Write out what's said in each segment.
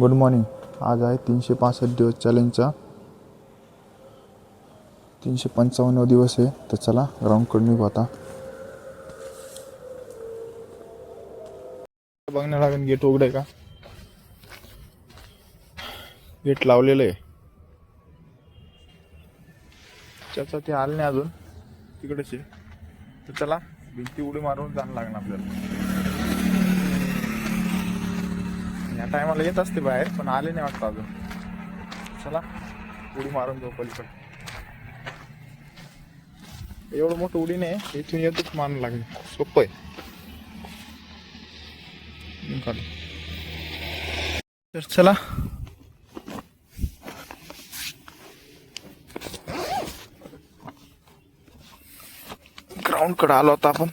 Good morning आज आहे तीनशे पासष्ट दिवस चॅलेंजचा तीनशे पंचावन्न दिवस आहे तर चला ग्राउंडकडे निघू आता. बघण्या लागेल गेट उघड आहे का? गेट लावलेलं आहे. त्याचा ते आलं नाही अजून. तिकडेच आहे. तर चला भिंती उडी मारून जाणं लागणार आपल्याला. या टायमाला येत असते बाहेर पण आले नाही वाटतं अजून. चला उडी मारून जाऊ पलीकडे. एवढं मोठं उडी नाही इथून येतच मारून लागेल. सोपं आहे. तर चला. ग्राउंडकडे आलो होता आपण.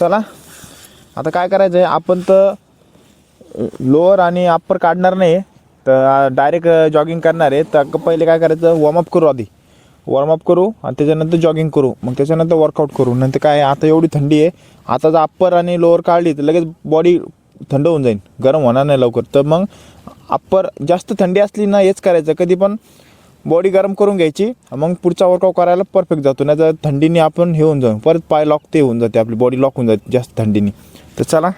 चला. आता काय करायचं आहे आपण तर लोअर आणि अप्पर काढणार नाही तर डायरेक्ट जॉगिंग करणार आहे. तर पहिले काय करायचं वॉर्मअप करू आधी. वॉर्मअप करू आणि त्याच्यानंतर जॉगिंग करू. मग त्याच्यानंतर वर्कआउट करू. नंतर काय आता एवढी थंडी आहे. आता जर अप्पर आणि लोअर काढली तर लगेच बॉडी थंड होऊन जाईल गरम होणार नाही लवकर. तर मग अप्पर जास्त थंडी असली ना हेच करायचं. कधी पण बॉडी गरम करून घ्यायची मग पुढचा वर्कआउट करायला परफेक्ट जातो. नाही तर थंडीने आपण हे होऊन जाऊ. परत पाय लॉक ते होऊन जाते आपली. बॉडी लॉक होऊन जाते जास्त थंडीने. तर चला.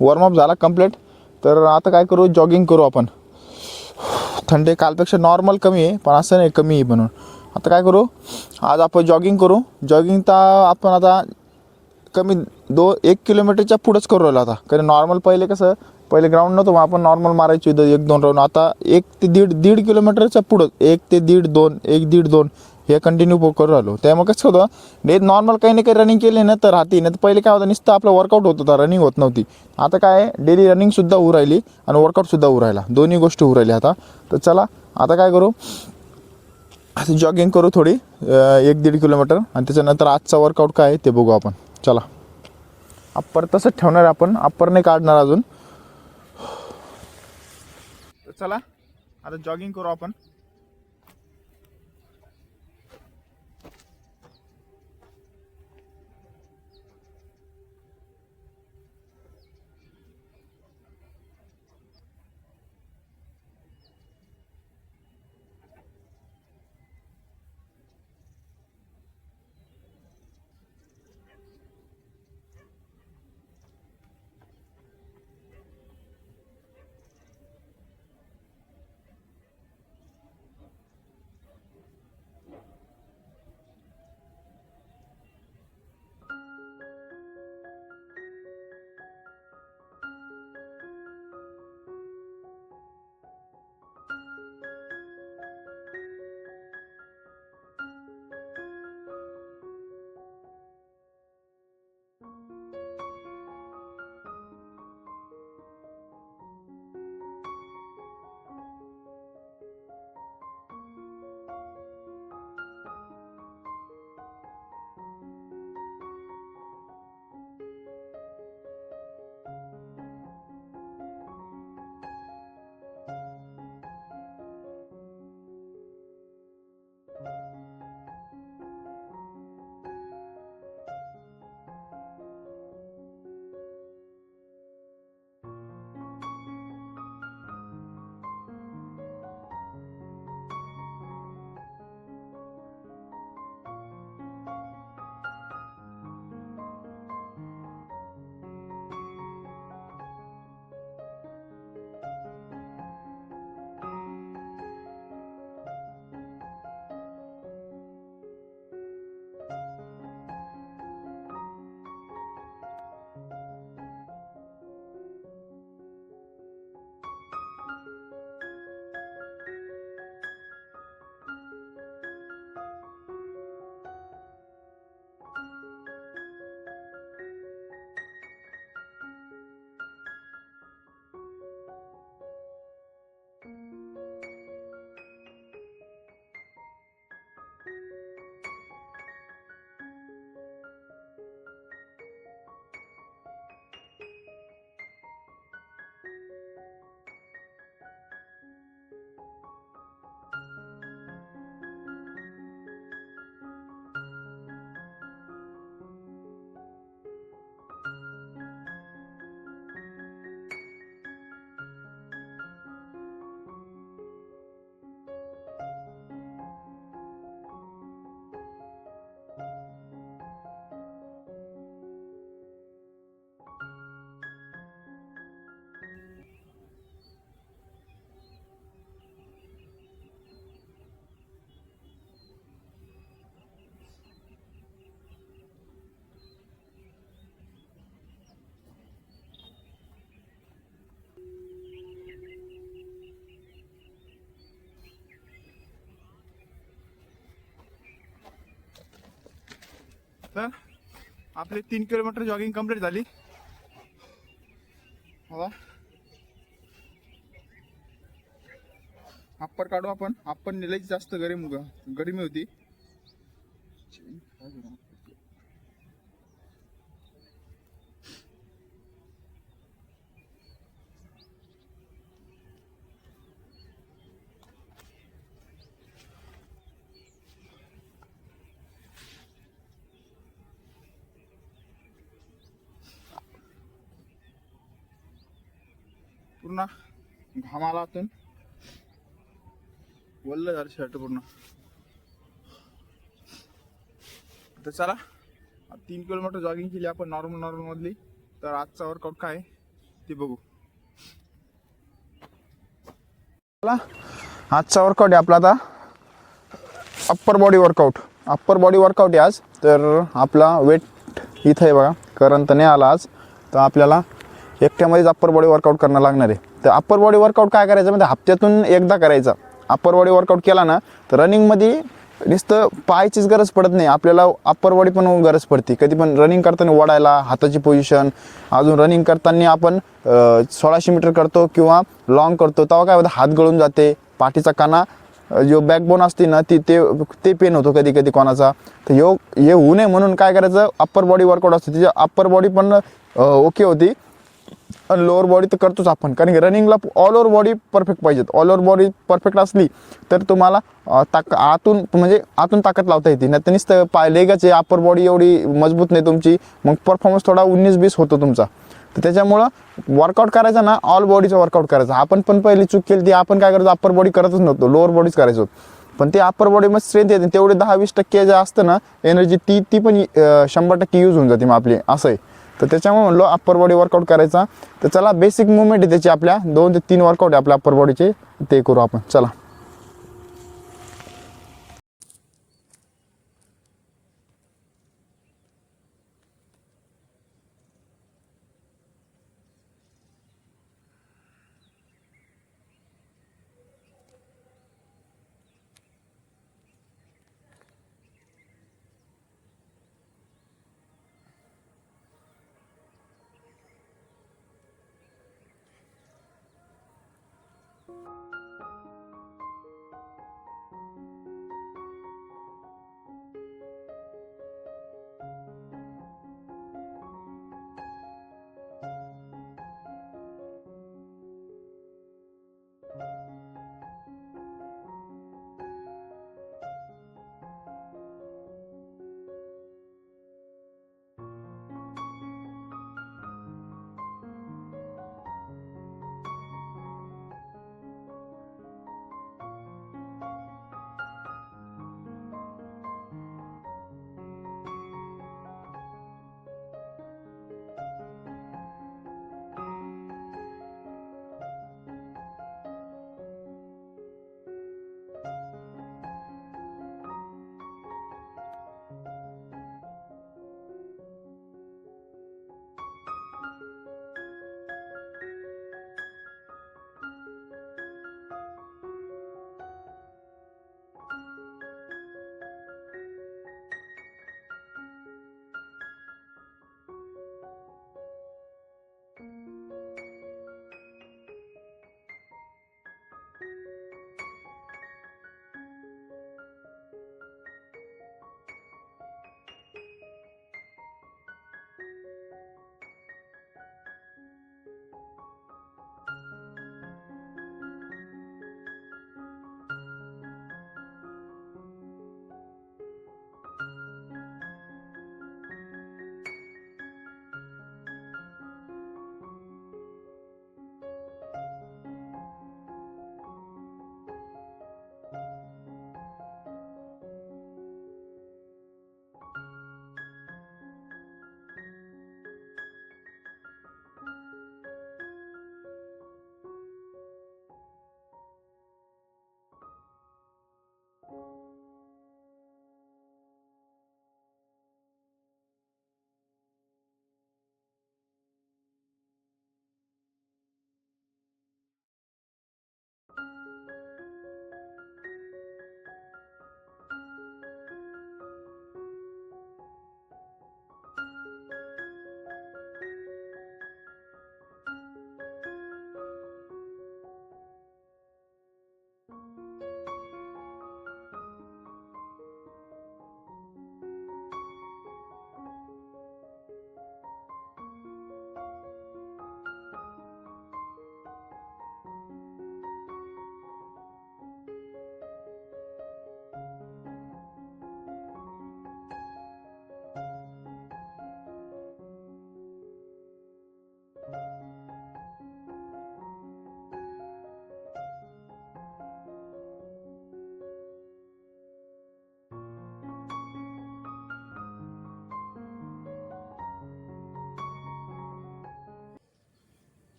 वॉर्मअप झाला कंप्लीट तर आता काय करू? जॉगिंग करू आपण. थंडी कालपेक्षा नॉर्मल कमी आहे पण असं नाही कमी आहे म्हणून. आता काय करू? आज आपण जॉगिंग करू. जॉगिंग तर आपण आता कमी दो एक किलोमीटरच्या पुढंच करू राहिलो आता. कारण नॉर्मल पहिले कसं पहिले ग्राउंड नव्हतं मग आपण नॉर्मल मारायचो एक दोन राऊंड आता एक ते दीड दीड किलोमीटरच्या पुढं एक ते दीड दोन एक दीड दोन. हे कंटिन्यू करू राहिलो. त्यामुळे कसं होतं. डे नॉर्मल काही ना काही रनिंग केली ना तर राहते. नाही तर पहिले काय होतं नुसतं आपलं वर्कआउट होत होता रनिंग होत नव्हती. आता काय डेली रनिंगसुद्धा होऊ राहिली आणि वर्कआउटसुद्धा होऊ राहिला. दोन्ही गोष्टी होऊ राहिल्या आता. तर चला आता काय करू? आता जॉगिंग करू थोडी एक दीड किलोमीटर आणि त्याच्यानंतर आजचा वर्कआउट काय आहे ते बघू आपण. चला. अप्पर तसंच ठेवणार आपण. अप्पर नाही काढणार अजून. तर चला आता जॉगिंग करू आपण. तर आपली तीन किलोमीटर जॉगिंग कंप्लीट झाली. हो अप्पर काढू आपण. आपण निलाच जास्त गरम गरमी होती पूर्ण हमालातून वल्ल झालं शर्ट पूर्ण. तर चला तीन किलोमीटर जॉगिंग केली आपण नॉर्मल नॉर्मल मधली. तर आजचा वर्कआउट काय ते बघू. चला आजचा वर्कआउट आहे आपला आता upper body workout upper body workout आहे आज. तर आपला वेट इथं आहे बघा करंत नाही आला आज. तर आपल्याला एकट्यामध्येच अप्पर बॉडी वर्कआउट करणं लागणार आहे. तर अप्पर बॉडी वर्कआउट काय करायचं? म्हणजे हप्त्यातून एकदा करायचा. अप्पर बॉडी वर्कआउट केला ना तर रनिंगमध्ये नुसतं पायचीच गरज पडत नाही. आपल्याला अप्पर बॉडी पण गरज पडते. कधी पण रनिंग करताना ओढायला हाताची पोझिशन अजून रनिंग करताना आपण सोळाशे मीटर करतो किंवा लॉंग करतो. तेव्हा काय होतं? हात गळून जाते. पाठीचा काना जो बॅकबोन असते ना ती ते ते पेन होतो कधी कधी कोणाचा. तर योग हे होऊ नये म्हणून काय करायचं? अप्पर बॉडी वर्कआउट असते. तिची अप्पर बॉडी पण ओके होती. लोअर बॉडी तर करतोच आपण. कारण की रनिंगला ऑल ओव्हर बॉडी परफेक्ट पाहिजेत. ऑल ओव्हर बॉडी परफेक्ट असली तर तुम्हाला ताक आतून म्हणजे आतून ताकद लावता येते. नाही तर नुसतं पाय लेगाचे अप्पर बॉडी एवढी मजबूत नाही तुमची. मग परफॉर्मन्स थोडा उन्नीस बीस होतो तुमचा. तर त्याच्यामुळं वर्कआउट करायचा ना ऑल बॉडीचा वर्कआउट करायचा. आपण पण पहिली चूक केली ती आपण काय करतो अप्पर बॉडी करतच नव्हतो. लोअर बॉडीच करायचो. पण ते अप्पर बॉडीमध्ये स्ट्रेंथ येते. तेवढे दहा वीस टक्के जे असतं ना एनर्जी ती ती पण शंभर टक्के यूज होऊन जाते मग आपली. असं आहे. तर त्याच्यामुळे म्हणलो अप्पर बॉडी वर्कआउट करायचा. तर चला बेसिक मुवमेंट आहे त्याची आपल्या. दोन ते तीन वर्कआउट आहे आपल्या अप्पर बॉडीचे ते करू आपण. चला.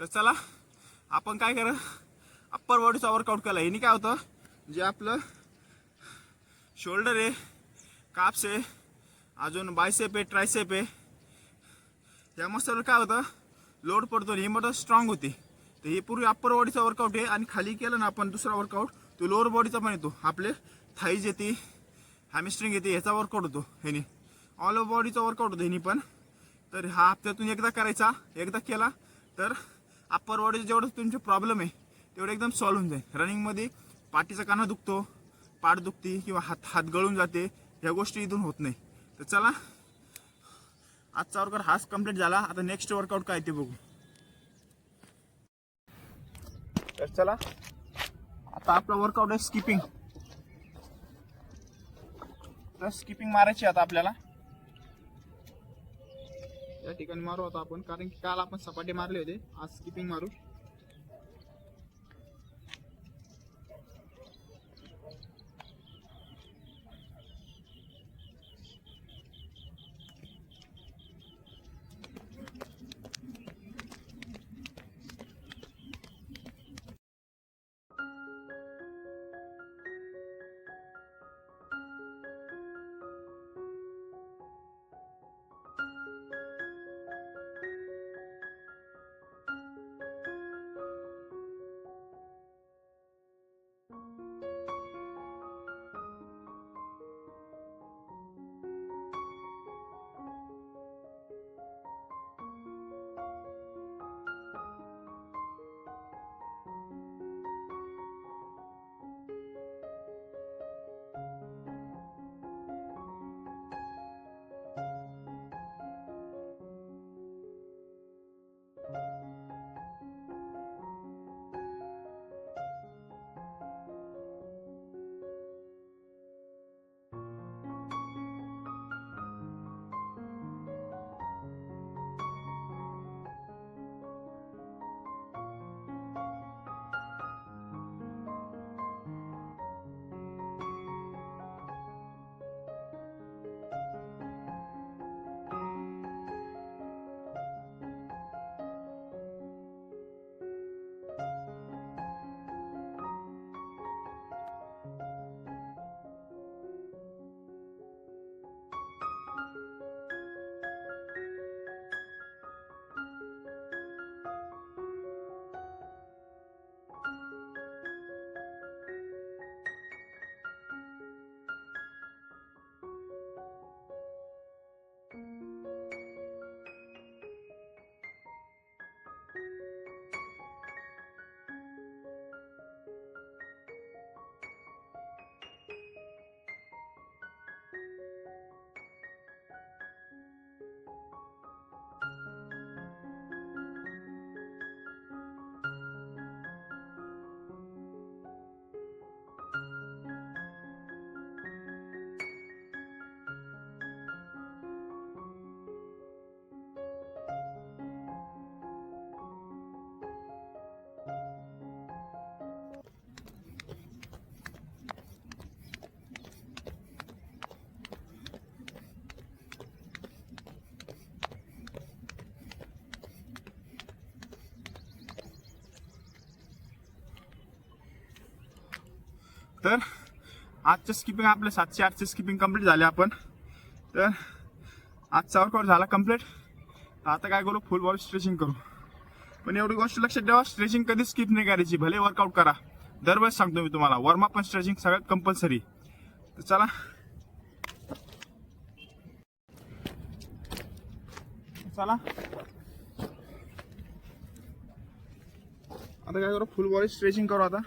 तर चला आपण काय करा? अप्पर बॉडीचा वर्कआउट केला. ह्यानी काय होतं? जे आपलं शोल्डर आहे काप्स आहे अजून बायसेप आहे ट्रायसेप आहे. या मसलवर काय होतं? लोड पडतो आणि ही मदत स्ट्रॉंग होती. तर हे पूर्वी अप्पर बॉडीचा वर्कआउट आहे आणि खाली केलं ना आपण दुसरा वर्कआउट तो लोअर बॉडीचा पण येतो. आपले थाईज येते हॅमिस्ट्रिंग येते ह्याचा वर्कआउट होतो ह्यानी ऑल ओव्हर बॉडीचा वर्कआउट होतो ह्यानी पण. तर हा हप्त्यातून एकदा करायचा एकदा केला तर अप्पर बॉडीचे जेवढं तुमचे प्रॉब्लेम आहे तेवढे एकदम सॉल्व्ह होऊन जाईल. रनिंगमध्ये पाठीचा काना दुखतो पाठ दुखती किंवा हात हात गळून जाते ह्या गोष्टी इथून होत नाही. तर चला आजचा वर्कआउट हाच कंप्लीट झाला. आता नेक्स्ट वर्कआउट काय ते बघू. तर चला आता आपला वर्कआउट आहे स्किपिंग तर स्किपिंग मारायची आता आपल्याला. या ठिकाणी मारू आता आपण. कारण की काल आपण सपाटे मारले होते. आज स्किपिंग मारू. तर आजचं स्किपिंग आपलं सातशे आठशे स्किपिंग कंप्लीट झाले आपण. तर आजचा वर्कआउट झाला कंप्लीट आता काय करू? फुल बॉडी स्ट्रेचिंग करू. पण एवढी गोष्ट लक्षात ठेवा स्ट्रेचिंग कधी स्किप नाही करायची. भले वर्कआउट करा. दरवेळेस सांगतो मी तुम्हाला वर्मा पण स्ट्रेचिंग सगळ्यात कंपल्सरी तर चला. चला. आता काय करू? फुल बॉडी स्ट्रेचिंग करू आता.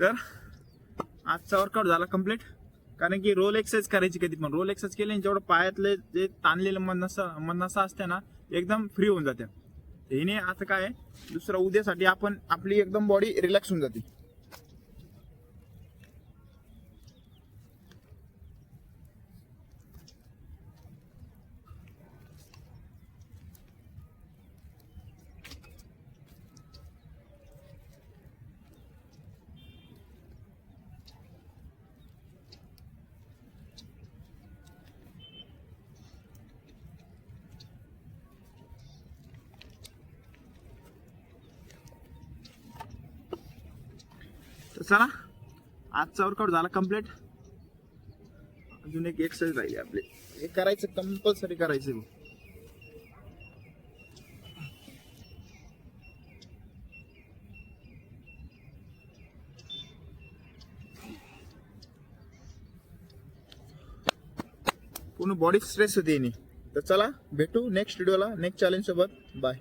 तर आजचा वर्कआउट झाला कंप्लीट कारण की रोल एक्सरसाइज करायची कधी पण. रोल एक्सरसाइज केली जेवढं पायातले जे ताणलेलं मनसा मनसा असते ना एकदम फ्री होऊन जाते. हिने आता काय आहे, उद्यासाठी आपण आपली एकदम बॉडी रिलॅक्स होऊन जाते. चला. आजचा वर्कआउट झाला कंप्लीट अजून एक एक्सरसाइज राहिली आपली. हे करायचं कंपल्सरी करायचं पूर्ण बॉडी स्ट्रेस होती तर चला भेटू नेक्स्ट व्हिडिओला नेक्स्ट चॅलेंज सोबत. बाय